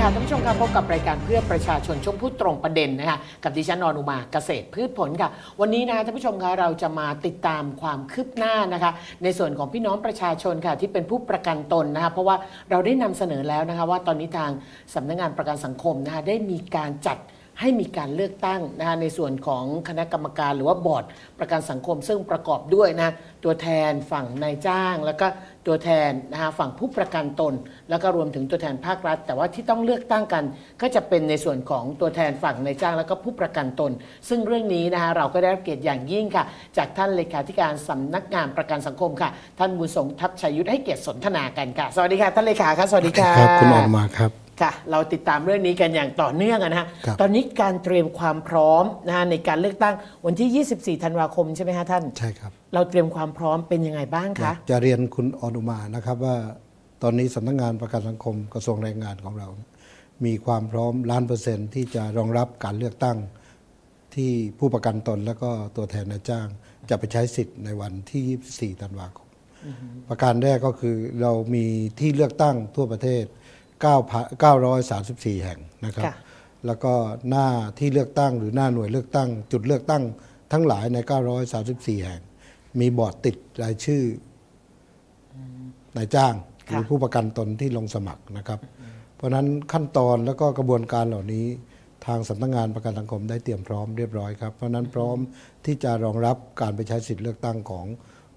ค่ะท่านผู้ชมครับพบกับรายการเพื่อประชาชนช่วงพูดตรงประเด็นนะคะกับดิฉันนอนุมาเกษตรพืชผลค่ะ วันนี้นะท่านผู้ชมคะเราจะมาติดตามความคืบหน้านะคะ ในส่วนของพี่น้องประชาชนค่ะที่เป็นผู้ประกันตนนะคะเพราะว่าเราได้นำเสนอแล้วนะคะว่าตอนนี้ทางสำนักงานประกันสังคมนะคะได้มีการจัด ให้มีการเลือกตั้งนะคะในส่วนของคณะกรรมการหรือว่าบอร์ดประกันสังคม ซึ่งประกอบด้วยนะตัวแทนฝั่งนายจ้าง แล้วก็ตัวแทนนะคะฝั่งผู้ประกันตน แล้วก็รวมถึงตัวแทนภาครัฐ แต่ว่าที่ต้องเลือกตั้งกัน ก็จะเป็นในส่วนของตัวแทนฝั่งนายจ้าง แล้วก็ผู้ประกันตน ซึ่งเรื่องนี้นะคะเราก็ได้รับเกียรติอย่างยิ่งค่ะ จากท่านเลขาธิการสำนักงานประกันสังคมค่ะ ท่านบุญสงทัพชัยยุทธให้เกียรติสนทนากันค่ะ สวัสดีค่ะท่านเลขาค่ะสวัสดีค่ะครับคุณออนมาครับ ค่ะเราติดตามเรื่องนี้กันอย่างต่อเนื่องอะนะฮะครับ ตอนนี้การเตรียมความพร้อมนะฮะในการเลือกตั้งวันที่ 24 ธันวาคมใช่ไหมฮะท่าน ใช่ครับ เราเตรียมความพร้อมเป็นยังไงบ้างอยาคะ กจะเรียนคุณอนุมานะครับว่าตอนนี้สำนักงานประกันสังคมกระทรวงแรงงานของเรา มีความพร้อมล้านเปอร์เซ็นต์ที่จะรองรับการเลือกตั้งที่ผู้ประกันตนแล้วก็ตัวแทนนายจ้าง จะไปใช้สิทธิ์ในวันที่ 24 ธันวาคม ประการแรกก็คือเรามีที่เลือกตั้งทั่วประเทศ 9 934 แห่งนะครับค่ะแล้วก็หน้าที่เลือกตั้งหรือหน้าหน่วยเลือกตั้ง จุดเลือกตั้งทั้งหลายใน 934 แห่ง มีบอร์ดติดรายชื่อนายจ้างหรือผู้ประกันตนที่ลงสมัครนะครับ เพราะฉะนั้นขั้นตอนแล้วก็กระบวนการเหล่านี้ทางสำนักงานประกันสังคมได้เตรียมพร้อมเรียบร้อยครับ เพราะฉะนั้นพร้อมที่จะรองรับการไปใช้สิทธิเลือกตั้งของ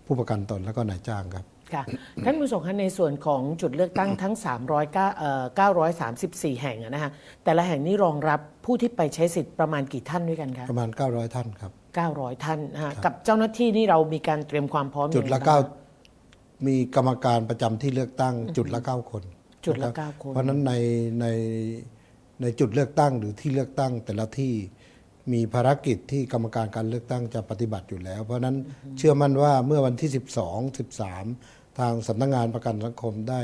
ผู้ประกันตนและก็นายจ้างครับ ค่ะท่านผู้ชมคะในส่วนของจุดเลือกตั้งทั้ง300เอ่อ934 แห่งอะนะฮะแต่ละแห่งนี้รองรับผู้ที่ไปใช้สิทธิ์ประมาณกี่ท่านด้วยกันคะประมาณ 900 ท่านครับ 900 ท่านนะฮะกับเจ้าหน้าที่นี่เรามีการเตรียมความพร้อมจุดละ ยังไงเก้าบ้างมีกรรมการประจำที่เลือกตั้ง จุดละเก้าคนจุดละรับเก้าคน เพราะฉะนั้นในในในจุดเลือกตั้งหรือที่เลือกตั้งแต่ละที่มีภารกิจที่กรรมการการเลือกตั้งจะปฏิบัติอยู่แล้ว เพราะฉะนั้นเชื่อมั่นว่าเมื่อวันที่ 12 13 ทางสำนักงานประกันสังคมได้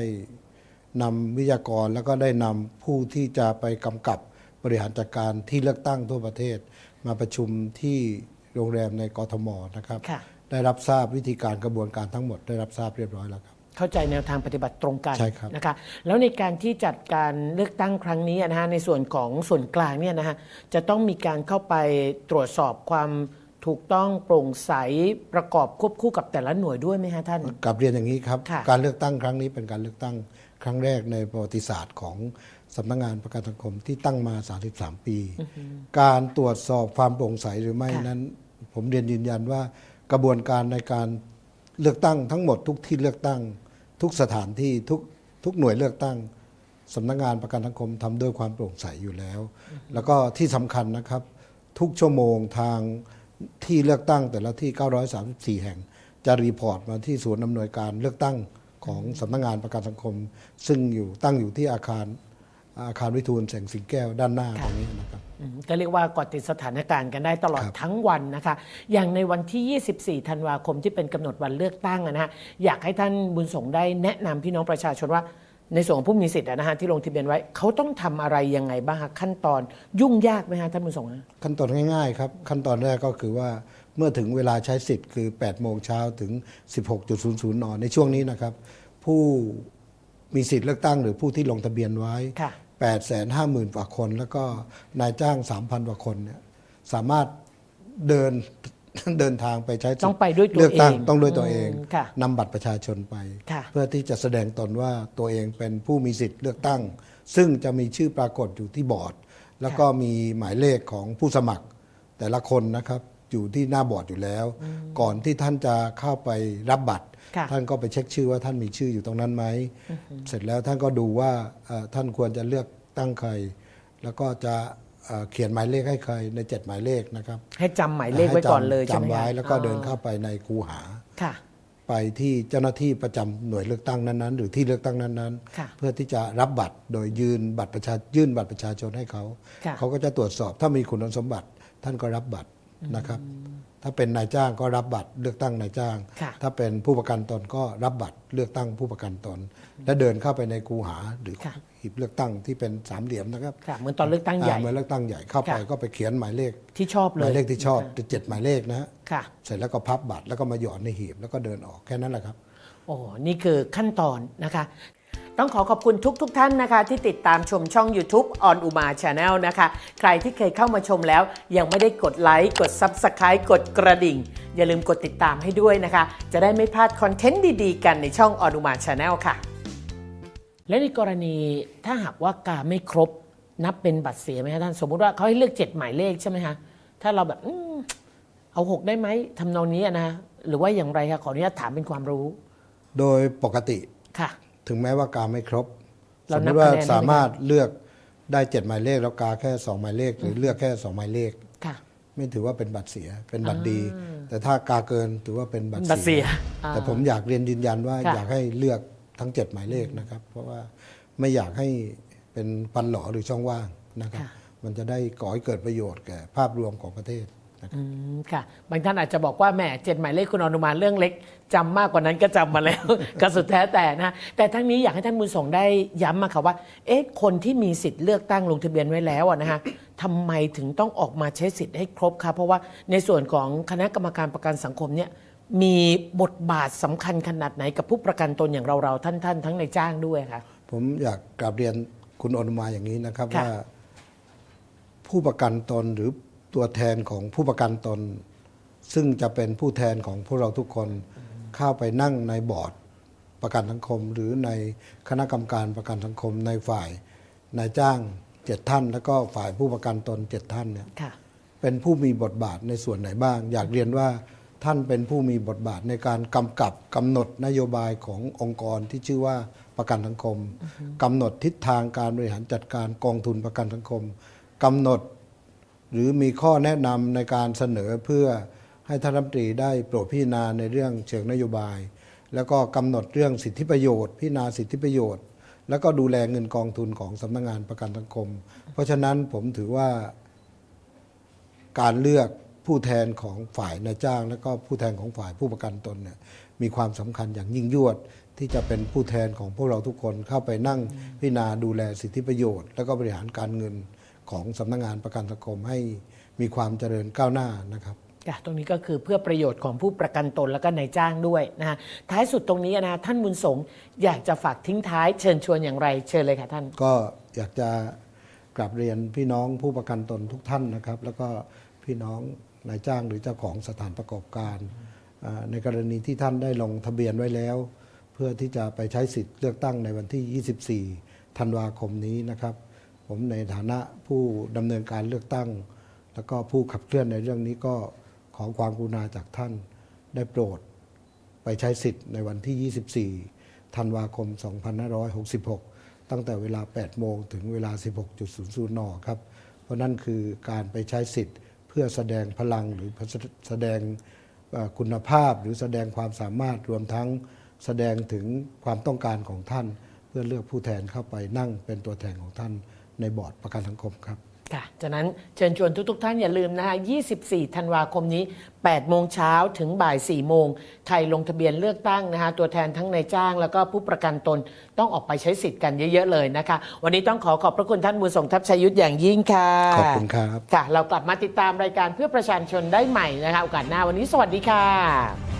นำวิทยากรแล้วก็ได้นำผู้ที่จะไปกำกับบริหารจัดการที่เลือกตั้งทั่วประเทศ มาประชุมที่โรงแรมในกทมนะครับค่ะได้รับทราบวิธีการกระบวนการทั้งหมดได้รับทราบเรียบร้อยแล้วครับเข้าใจแนวทางปฏิบัติตรงกันใช่ครับนะคะแล้วในการที่จัดการเลือกตั้งครั้งนี้นะฮะในส่วนของส่วนกลางเนี่ยนะฮะจะต้องมีการเข้าไปตรวจสอบความ ถูกต้องโปร่งใสประกอบควบคู่กับแต่ละหน่วยด้วยไหมฮะท่านกลับเรียนอย่างนี้ครับ ค่ะการเลือกตั้งครั้งนี้เป็นการเลือกตั้งครั้งแรกในประวัติศาสตร์ของสำนักงานประกันสังคมที่ตั้งมา 33 ปี การตรวจสอบความโปร่งใสหรือไม่ค่ะ นั้น ผมเรียนยืนยันว่ากระบวนการในการเลือกตั้งทั้งหมดทุกที่เลือกตั้ง ทุกสถานที่ทุกทุกหน่วยเลือกตั้งสำนักงานประกันสังคมทำด้วยความโปร่งใสอยู่แล้ว แล้วก็ที่สำคัญนะครับ ทุกชั่วโมงทาง ที่เลือกตั้งแต่ละที่ 934 แห่ง จะรีพอร์ตมาที่ศูนย์อำนวยการเลือกตั้งของสำนักงานประกันสังคม ซึ่งอยู่ตั้งอยู่ที่อาคารอาคารวิทูลแสงสิงแก้วด้านหน้าตรงนี้นะครับอืมก็เรียกว่าเกาะติดสถานการณ์กันได้ตลอดครับทั้งวันนะคะ อย่างในวันที่ 24 ธันวาคมที่เป็นกำหนดวันเลือกตั้งอะนะฮะอยากให้ท่านบุญสงฆ์ได้แนะนำพี่น้องประชาชนว่า ในส่วนของผู้มีสิทธิ์อะนะฮะที่ลงทะเบียนไว้เขาต้องทำอะไรยังไงบ้างคะขั้นตอนยุ่งยากไหมฮะท่านบุญสงฆ์ฮะขั้นตอนง่ายๆครับขั้นตอนแรกก็คือว่าเมื่อถึงเวลาใช้สิทธิ์คือ 8 โมงเช้าถึง 16.00 น ในช่วงนี้นะครับ ผู้มีสิทธิ์เลือกตั้งหรือผู้ที่ลงทะเบียนไว้ค่ะ8 5 0 0 0 0กว่าคน แล้วก็นายจ้าง 3,000กว่าคนเนี่ยสามารถเดิน เดินทางไปใช้สิทธิ์ต้องไปด้วยตัวเลือกตั้งเองต้องด้วยตัวเองอืมค่ะนำบัตรประชาชนไป ค่ะ เพื่อที่จะแสดงตนว่าตัวเองเป็นผู้มีสิทธิ์เลือกตั้ง ซึ่งจะมีชื่อปรากฏอยู่ที่บอร์ด แล้วก็มีหมายเลขของผู้สมัคร แต่ละคนนะครับอยู่ที่หน้าบอร์ดอยู่แล้ว ก่อนที่ท่านจะเข้าไปรับบัตร ค่ะ ท่านก็ไปเช็คชื่อว่าท่านมีชื่ออยู่ตรงนั้นไหม เสร็จแล้วท่านก็ดูว่าเอ่อท่านควรจะเลือกตั้งใคร แล้วก็จะ เอ่อเขียนหมายเลขให้ใครในเจ็ดหมายเลขนะครับ ให้จำหมายเลขไว้ก่อนเลยใช่ไหมจำไว้คะแล้วก็เดินอ๋อเข้าไปในคูหา ค่ะ ไปที่เจ้าหน้าที่ประจำหน่วยเลือกตั้งนั้นๆ หรือที่เลือกตั้งนั้นค่ะๆ เพื่อที่จะรับบัตรโดยยืนบัตรประชายื่นบัตรประชาชนให้เขา ค่ะ เขาก็จะตรวจสอบถ้ามีคุณสมบัติท่านก็รับบัตร นะครับถ้าเป็นนายจ้างก็รับบัตรเลือกตั้งนายจ้างค่ะถ้าเป็นผู้ประกันตนก็รับบัตรเลือกตั้งผู้ประกันตน และเดินเข้าไปในคูหาหรือค่ะหีบเลือกตั้งที่เป็นสามเหลี่ยมนะครับค่ะเหมือนตอนเลือกตั้งใหญ่อ่าเมื่อเลือกตั้งใหญ่เข้าไปค่ะก็ไปเขียนหมายเลขที่ชอบหเลยมายเลขที่ชอบเจ็ดหมายเลขนะฮะค่ะเสร็จแล้วก็พับบัตรแล้วก็มาหยอดในหีบแล้วก็เดินออกแค่นั้นแหละครับโอ้นี่คือขั้นตอนนะคะ ต้องขอขอบคุณทุกทท่านนะคะ ที่ติดตามชมช่อง YouTube on Uma Channel นะคะ ใครที่เคยเข้ามาชมแล้ว ยังไม่ได้กดไลค์กด Subscribe กดกระดิ่ง อย่าลืมกดติดตามให้ด้วยนะคะ จะได้ไม่พลาดคอนเทนต์ดีๆ กันในช่อง on Uma Channel ค่ะ และในกรณีถ้าหากว่ากาไม่ครบนับเป็นบัตรเสียไหมคะท่านสมมุติว่าเขาให้เลือกเจ็ดหมายเลขใช่ไหมคะถ้าเราแบบอมเอาหกได้ไหมทำนองนี้อะนะหรือว่าอย่างไรคะขออนุญาตถามเป็นความรู้ โดยปกติค่ะ ถึงแม้ว่ากาไม่ครบเราสมมนับติว่าคะแนนได้ไหมสามารถเลือกได้เจ็ดหมายเลขแล้วกาแค่สองหมายเลข หรือเลือกแค่สองหมายเลขค่ะไม่ถือว่าเป็นบัตรเสีย เป็นบัตรดี แต่ถ้ากาเกินถือว่าเป็นบัตรบัตรเสียอ่าแต่ผมอยากเรียนยืนยันว่าค่ะอยากให้เลือกทั้งเจ็ดหมายเลขนะครับ เพราะว่าไม่อยากให้เป็นปันหลอหรือช่องว่างนะครับ มันจะได้ก่อให้เกิดประโยชน์แก่ภาพรวมของประเทศนะ ครับอืมค่ะ บางท่านอาจจะบอกว่าแหมเจ็ดหมายเลขคุณอนุมานเรื่องเล็กจำมากกว่านั้นก็จำมาแล้ว ก็สุดแท้แต่นะแต่ทั้งนี้อยากให้ท่านบุญส่งได้ย้ำมาค่ะว่า เอ๊ะคนที่มีสิทธิ์เลือกตั้งลงทะเบียนไว้แล้วอะนะฮะทำไมถึงต้องออกมาใช้สิทธิ์ให้ครบคะเพราะว่าในส่วนของคณะกรรมการประกันสังคมเนี่ยมีบทบาทสำคัญขนาดไหนกับผู้ประกันตนอย่างเราๆท่านๆทั้งในจ้างด้วยคะผมอยากกราบเรียนคุณอนุมาอย่างนี้นะครับค่ะว่าผู้ประกันตนหรือ ตัวแทนของผู้ประกันตน ซึ่งจะเป็นผู้แทนของพวกเราทุกคนเข้าไปนั่งในบอร์ดประกันสังคม หรือในคณะกรรมการประกันสังคมในฝ่ายนายจ้างเจ็ดท่าน แล้วก็ฝ่ายผู้ประกันตนเจ็ดท่านเนี่ยค่ะเป็นผู้มีบทบาทในส่วนไหนบ้าง อยากเรียนว่าท่านเป็นผู้มีบทบาทในการกำกับกำหนดนโยบายขององค์กรที่ชื่อว่าประกันสังคมกำหนดทิศทางการบริหารจัดการกองทุนประกันสังคมกำหนด หรือมีข้อแนะนำในการเสนอเพื่อให้ท่านรัฐมนตรีได้โปรดพิจารณาในเรื่องเชิงนโยบาย แล้วก็กำหนดเรื่องสิทธิประโยชน์ พิจารณาสิทธิประโยชน์ แล้วก็ดูแลเงินกองทุนของสำนักงานประกันสังคม เพราะฉะนั้นผมถือว่าการเลือกผู้แทนของฝ่ายนายจ้าง และก็ผู้แทนของฝ่ายผู้ประกันตนเนี่ยมีความสำคัญอย่างยิ่งยวดที่จะเป็นผู้แทนของพวกเราทุกคนเข้าไปนั่งพิจารณาดูแลสิทธิประโยชน์ และก็บริหารการเงิน ของสำนักงานประกันสังคมให้มีความเจริญก้าวหน้านะครับค่ะตรงนี้ก็คือเพื่อประโยชน์ของผู้ประกันตนแล้วก็นายจ้างด้วยนะฮะท้ายสุดตรงนี้นะท่านบุญสงฆ์อยากจะฝากทิ้งท้ายเชิญชวนอย่างไร เชิญเลยค่ะท่าน ก็อยากจะกลับเรียนพี่น้องผู้ประกันตนทุกท่านนะครับ แล้วก็พี่น้องนายจ้างหรือเจ้าของสถานประกอบการอ่าในกรณีที่ท่านได้ลงทะเบียนไว้แล้ว เพื่อที่จะไปใช้สิทธิ์เลือกตั้งในวันที่ 24 ธันวาคมนี้นะครับ ผมในฐานะผู้ดำเนินการเลือกตั้ง แล้วก็ผู้ขับเคลื่อนในเรื่องนี้ก็ขอความกรุณาจากท่านได้โปรด ไปใช้สิทธิ์ในวันที่ 24 ธันวาคม 2566 ตั้งแต่เวลา 8 โมงถึงเวลา 16.00 น ครับ เพราะนั่นคือการไปใช้สิทธิ์เพื่อแสดงพลังหรือแสดงคุณภาพหรือแสดงความสามารถรวมทั้งแสดงถึงความต้องการของท่าน เพื่อเลือกผู้แทนเข้าไปนั่งเป็นตัวแทนของท่าน ในบอร์ดประกันสังคมครับค่ะจากนั้นเชิญชวนทุกๆท่านอย่าลืมนะคะ24 ธันวาคมนี้ 8 โมงเช้าถึงบ่าย 4 โมง ใครลงทะเบียนเลือกตั้งนะคะตัวแทนทั้งนายจ้าง แล้วก็ผู้ประกันตนต้องออกไปใช้สิทธิ์กันเยอะ ๆ เลยนะคะ วันนี้ต้องขอขอบพระคุณท่านบุญส่งทัพชัยยุทธอย่างยิ่งค่ะ ขอบคุณครับ ค่ะ เรากลับมาติดตามรายการเพื่อประชาชนได้ใหม่นะคะโอกาสหน้าวันนี้สวัสดีค่ะ